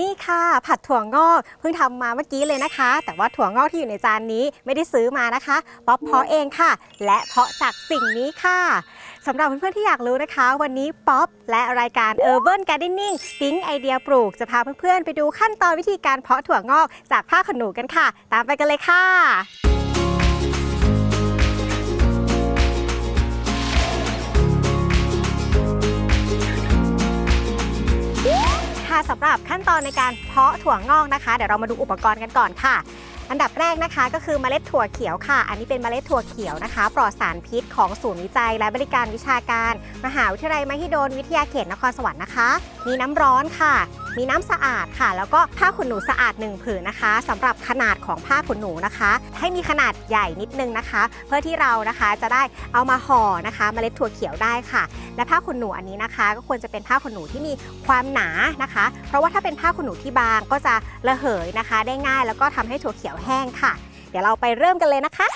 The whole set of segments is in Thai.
นี่ค่ะ ผัดถั่วงอกเพิ่งทำมาเมื่อกี้เลยนะคะ แต่ว่าถั่วงอกที่อยู่ในจานนี้ไม่ได้ซื้อมานะคะป๊อปเพาะเองค่ะ และเพาะจากสิ่งนี้ค่ะสำหรับเพื่อนๆที่อยากรู้นะคะ วันนี้ป๊อปและรายการ Urban Gardening ปิ๊งไอเดียปลูกจะพาเพื่อนๆ ไปดูขั้นตอนวิธีการเพาะถั่วงอกจากผ้าขนหนูกันค่ะ ตามไปกันเลยค่ะ ค่ะสำหรับขั้นตอนในการเพาะถั่วงอกนะคะ เดี๋ยวเรามาดูอุปกรณ์กันก่อนค่ะ อันดับแรกนะคะก็คือเมล็ดถั่วเขียวค่ะ อันนี้เป็นเมล็ดถั่วเขียวนะคะ ปลอดสารพิษของศูนย์วิจัยและบริการวิชาการ มหาวิทยาลัยมหิดลวิทยาเขตนครสวรรค์นะคะ มีน้ำร้อนค่ะ มีน้ำสะอาดค่ะ แล้วก็ผ้าขนหนูสะอาดหนึ่งผืนนะคะสำหรับขนาดของผ้าขนหนูนะคะ ให้มีขนาดใหญ่นิดนึงนะคะ เพื่อที่เรานะคะจะได้เอามาห่อนะคะเมล็ดถั่วเขียวได้ค่ะและผ้าขนหนูอันนี้นะคะ ก็ควรจะเป็นผ้าขนหนูที่มีความหนานะคะ เพราะว่าถ้าเป็นผ้าขนหนูที่บางก็จะระเหยนะคะ ได้ง่ายแล้วก็ทำให้ถั่วเขียวแห้งค่ะ เดี๋ยวเราไปเริ่มกันเลยนะคะ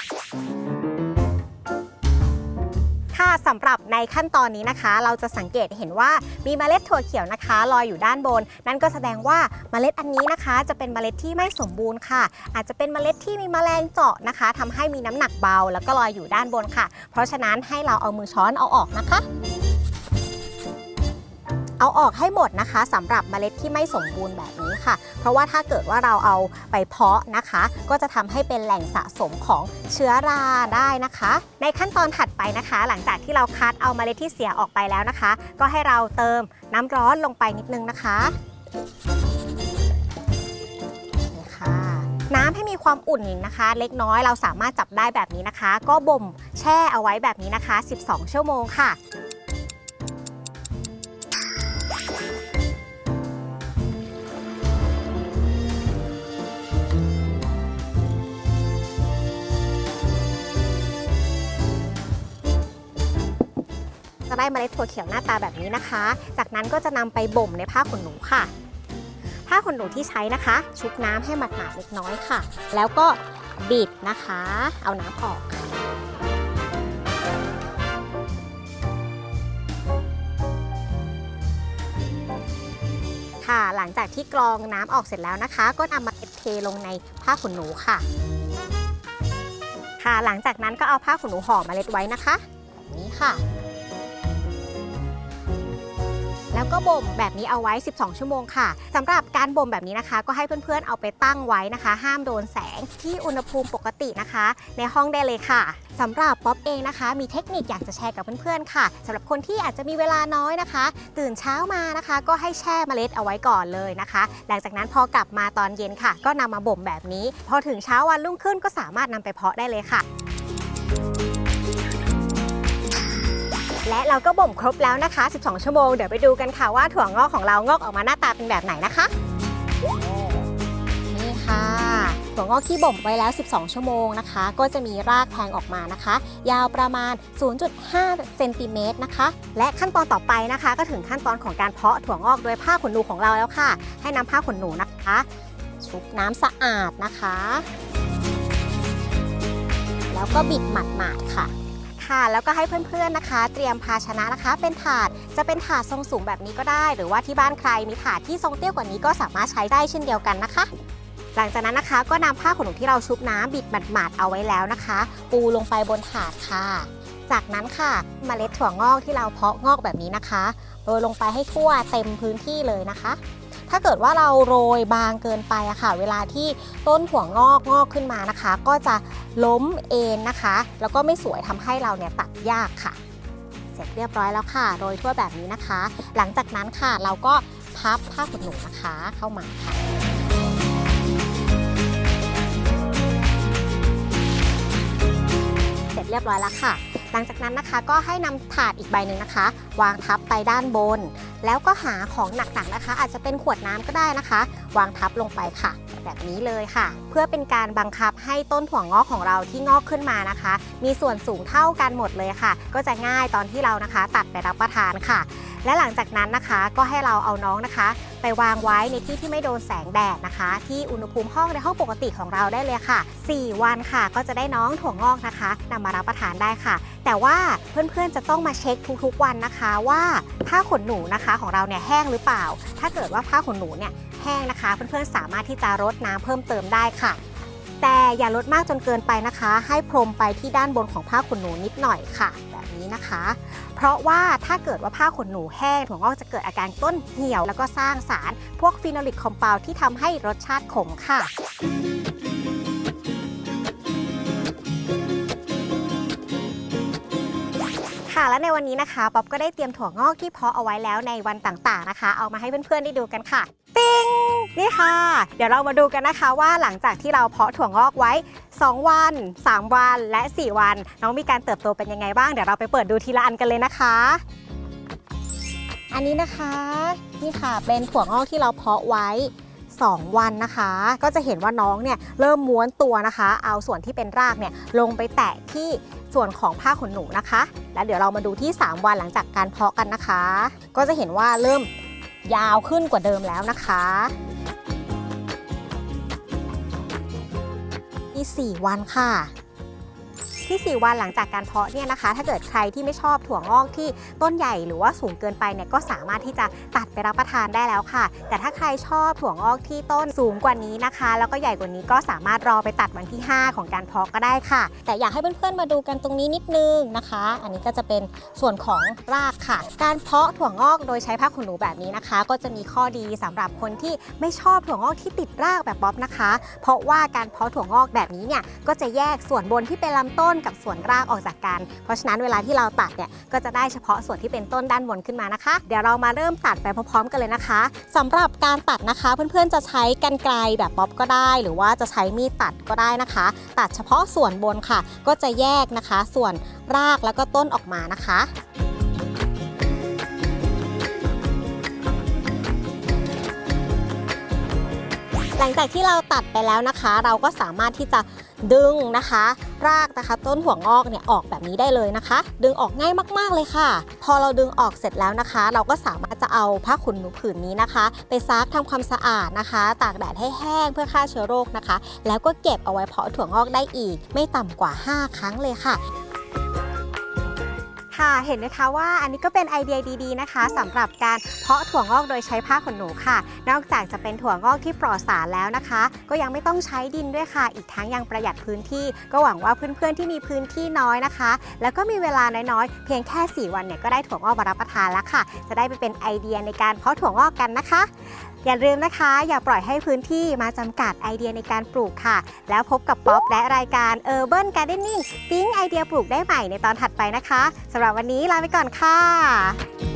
ค่ะสำหรับในขั้นตอนนี้นะคะ เราจะสังเกตเห็นว่ามีเมล็ดถั่วเขียวนะคะลอยอยู่ด้านบน นั่นก็แสดงว่าเมล็ดอันนี้นะคะ จะเป็นเมล็ดที่ไม่สมบูรณ์ค่ะ อาจจะเป็นเมล็ดที่มีแมลงเจาะนะคะทำให้มีน้ำหนักเบา แล้วก็ลอยอยู่ด้านบนค่ะ เพราะฉะนั้นให้เราเอามือช้อนเอาออกนะคะ เอาออกให้หมดนะคะสำหรับเมล็ดที่ไม่สมบูรณ์แบบนี้ค่ะ เพราะว่าถ้าเกิดว่าเราเอาไปเพาะนะคะ ก็จะทำให้เป็นแหล่งสะสมของเชื้อราได้นะคะ ในขั้นตอนถัดไปนะคะ หลังจากที่เราคัดเอาเมล็ดที่เสียออกไปแล้วนะคะ ก็ให้เราเติมน้ำร้อนลงไปนิดนึงนะคะนี่ค่ะน้ำให้มีความอุ่นนะคะ เล็กน้อยเราสามารถจับได้แบบนี้นะคะ ก็บ่มแช่เอาไว้แบบนี้นะคะ 12 ชั่วโมงค่ะ ได้เมล็ดถั่วเขียวหน้าตาแบบนี้นะคะ จากนั้นก็จะนำไปบ่มในผ้าขนหนูค่ะ ผ้าขนหนูที่ใช้นะคะ ชุบน้ำให้หมาดๆเล็กน้อยค่ะ แล้วก็บิดนะคะ เอาน้ำออกค่ะค่ะหลังจากที่กรองน้ำออกเสร็จแล้วนะคะ ก็นำมาเทลงในผ้าขนหนูค่ะ ค่ะ หลังจากนั้นก็เอาผ้าขนหนูห่อเมล็ดไว้นะคะ แบบนี้ค่ะ แล้วก็บ่มแบบนี้เอาไว้ 12 ชั่วโมงค่ะสำหรับการบ่มแบบนี้นะคะ ก็ให้เพื่อนๆเอาไปตั้งไว้นะคะ ห้ามโดนแสงที่อุณหภูมิปกตินะคะ ในห้องได้เลยค่ะสำหรับป๊อปเองนะคะ มีเทคนิคอยากจะแชร์กับเพื่อนๆค่ะสำหรับคนที่อาจจะมีเวลาน้อยนะคะ ตื่นเช้ามานะคะ ก็ให้แช่เมล็ดเอาไว้ก่อนเลยนะคะ หลังจากนั้นพอกลับมาตอนเย็นค่ะ ก็นำมาบ่มแบบนี้ พอถึงเช้าวันรุ่งขึ้นก็สามารถนำไปเพาะได้เลยค่ะ และเราก็บ่มครบแล้วนะคะ 12 ชั่วโมง เดี๋ยวไปดูกันค่ะว่าถั่วงอกของเรางอกออกมาหน้าตาเป็นแบบไหนนะคะ นี่ค่ะ ถั่วงอกที่บ่มไว้แล้ว 12 ชั่วโมงนะคะ ก็จะมีรากแทงออกมานะคะ ยาวประมาณ 0.5 เซนติเมตรนะคะ และขั้นตอนต่อไปนะคะ ก็ถึงขั้นตอนของการเพาะถั่วงอกโดยผ้าขนหนูของเราแล้วค่ะ ให้นำผ้าขนหนูนะคะ ชุบน้ำสะอาดนะคะ แล้วก็บิดหมาดๆค่ะ ค่ะ แล้วก็ให้เพื่อนๆนะคะ เตรียมภาชนะนะคะ เป็นถาดจะเป็นถาดทรงสูงแบบนี้ก็ได้ หรือว่าที่บ้านใครมีถาดที่ทรงเตี้ยกว่านี้ก็สามารถใช้ได้เช่นเดียวกันนะคะ หลังจากนั้นนะคะ ก็นำผ้าขนหนูที่เราชุบน้ำบิดหมาดๆเอาไว้แล้วนะคะ ปูลงไปบนถาดค่ะ จากนั้นค่ะเมล็ดถั่วงอกที่เราเพาะงอกแบบนี้นะคะโรยลงไปให้ทั่วเต็มพื้นที่เลยนะคะ ถ้าเกิดว่าเราโรยบางเกินไปอะค่ะ เวลาที่ต้นถั่วงอกงอกขึ้นมานะคะ ก็จะล้มเอ็นนะคะ แล้วก็ไม่สวยทำให้เราเนี่ยตัดยากค่ะ เสร็จเรียบร้อยแล้วค่ะ โรยทั่วแบบนี้นะคะ หลังจากนั้นค่ะเราก็พับผ้าขนหนูนะคะเข้ามาค่ะเสร็จเรียบร้อยแล้วค่ะ หลังจากนั้นนะคะก็ให้นำถาดอีกใบหนึ่งนะคะ วางทับไปด้านบน แล้วก็หาของหนักๆนะคะ อาจจะเป็นขวดน้ำก็ได้นะคะ วางทับลงไปค่ะ แบบนี้เลยค่ะ เพื่อเป็นการบังคับให้ต้นถั่วงอกของเราที่งอกขึ้นมานะคะ มีส่วนสูงเท่ากันหมดเลยค่ะ ก็จะง่ายตอนที่เรานะคะ ตัดไปรับประทานค่ะ และหลังจากนั้นนะคะก็ให้เราเอาน้องนะคะ ไปวางไว้ในที่ที่ไม่โดนแสงแดดนะคะ ที่อุณหภูมิห้องในห้องปกติของเราได้เลยค่ะ 4 วันค่ะ ก็จะได้น้องถั่วงอกนะคะนำมารับประทานได้ค่ะ แต่ว่าเพื่อนๆจะต้องมาเช็คทุกๆวันนะคะว่าผ้าขนหนูนะคะของเราเนี่ยแห้งหรือเปล่า ถ้าเกิดว่าผ้าขนหนูเนี่ยแห้งนะคะ เพื่อนๆสามารถที่จะรดน้ำเพิ่มเติมได้ค่ะแต่อย่าลดมากจนเกินไปนะคะ ให้พรมไปที่ด้านบนของผ้าขนหนูนิดหน่อยค่ะ นี้นะคะ เพราะว่าถ้าเกิดว่าผ้าขนหนูแห้งถั่วงอกจะเกิดอาการต้นเหี่ยว แล้วก็สร้างสารพวกฟีโนลิกคอมเปาที่ทำให้รสชาติขมค่ะค่ะและในวันนี้นะคะป๊อปก็ได้เตรียมถั่วงอกที่เพาะเอาไว้แล้วในวันต่างๆนะคะ เอามาให้เพื่อนๆได้ดูกันค่ะ นี่ค่ะ เดี๋ยวเรามาดูกันนะคะว่าหลังจากที่เราเพาะถั่วงอกไว้ 2 วัน 3 วันและ 4 วัน น้องมีการเติบโตเป็นยังไงบ้างเดี๋ยวเราไปเปิดดูทีละอันกันเลยนะคะ อันนี้นะคะนี่ค่ะเป็นถั่วงอกที่เราเพาะไว้ 2 วันนะคะ ก็จะเห็นว่าน้องเนี่ยเริ่มม้วนตัวนะคะ เอาส่วนที่เป็นรากเนี่ยลงไปแตะที่ส่วนของผ้าขนหนูนะคะ แล้วเดี๋ยวเรามาดูที่ 3 วันหลังจากการเพาะกันนะคะ ก็จะเห็นว่าเริ่มยาวขึ้นกว่าเดิมแล้วนะคะ ที่ 4 วันค่ะ ที่ 4 วันหลังจากการเพาะเนี่ยนะคะ ถ้าเกิดใครที่ไม่ชอบถั่วงอกที่ต้นใหญ่หรือว่าสูงเกินไปเนี่ยก็สามารถที่จะตัดไปรับประทานได้แล้วค่ะ แต่ถ้าใครชอบถั่วงอกที่ต้นสูงกว่านี้นะคะ แล้วก็ใหญ่กว่านี้ก็สามารถรอไปตัดวันที่ 5 ของการเพาะก็ได้ค่ะ แต่อยากให้เพื่อนๆมาดูกันตรงนี้นิดนึงนะคะ อันนี้ก็จะเป็นส่วนของรากค่ะ การเพาะถั่วงอกโดยใช้ผ้าขนหนูแบบนี้นะคะ ก็จะมีข้อดีสำหรับคนที่ไม่ชอบถั่วงอกที่ติดรากแบบบ๊อบนะคะ เพราะว่าการเพาะถั่วงอกแบบนี้เนี่ยก็จะแยกส่วนบนที่เป็นลำต้นกับส่วนรากออกจากกัน เพราะฉะนั้นเวลาที่เราตัดเนี่ยก็จะได้เฉพาะส่วนที่เป็นต้นด้านบนขึ้นมานะคะ เดี๋ยวเรามาเริ่มตัดไปพร้อมๆ กันเลยนะคะสำหรับการตัดนะคะเพื่อนๆจะใช้กันไกลแบบป๊อบก็ได้ หรือว่าจะใช้มีดตัดก็ได้นะคะ ตัดเฉพาะส่วนบนค่ะ ก็จะแยกนะคะ ส่วนรากแล้วก็ต้นออกมานะคะ หลังจากที่เราตัดไปแล้วนะคะ เราก็สามารถที่จะดึงนะคะ รากนะคะ ต้นถั่วงอกเนี่ยออกแบบนี้ได้เลยนะคะ ดึงออกง่ายมากๆเลยค่ะ พอเราดึงออกเสร็จแล้วนะคะ เราก็สามารถจะเอาผ้าขนหนูผืนนี้นะคะ ไปซักทำความสะอาดนะคะ ตากแดดให้แห้งเพื่อฆ่าเชื้อโรคนะคะ แล้วก็เก็บเอาไว้เพาะถั่วงอกได้อีก ไม่ต่ำกว่า 5 ครั้งเลยค่ะ ค่ะ เห็นไหมคะว่าอันนี้ก็เป็นไอเดียดีๆนะคะสำหรับการเพาะถั่วงอกโดยใช้ผ้าขนหนูค่ะ นอกจากจะเป็นถั่วงอกที่ปลอดสารแล้วนะคะ ก็ยังไม่ต้องใช้ดินด้วยค่ะ อีกทั้งยังประหยัดพื้นที่ ก็หวังว่าเพื่อนๆที่มีพื้นที่น้อยนะคะ แล้วก็มีเวลาน้อยๆ เพียงแค่ 4 วันเนี่ยก็ได้ถั่วงอกมารับประทานแล้วค่ะ จะได้ไปเป็นไอเดียในการเพาะถั่วงอกกันนะคะอย่าลืมนะคะ อย่าปล่อยให้พื้นที่มาจำกัดไอเดียในการปลูกค่ะ แล้วพบกับป๊อปและรายการ Urban Gardening ปิ๊งไอเดียปลูกได้ใหม่ในตอนถัดไปนะคะสำหรับวันนี้ลาไปก่อนค่ะ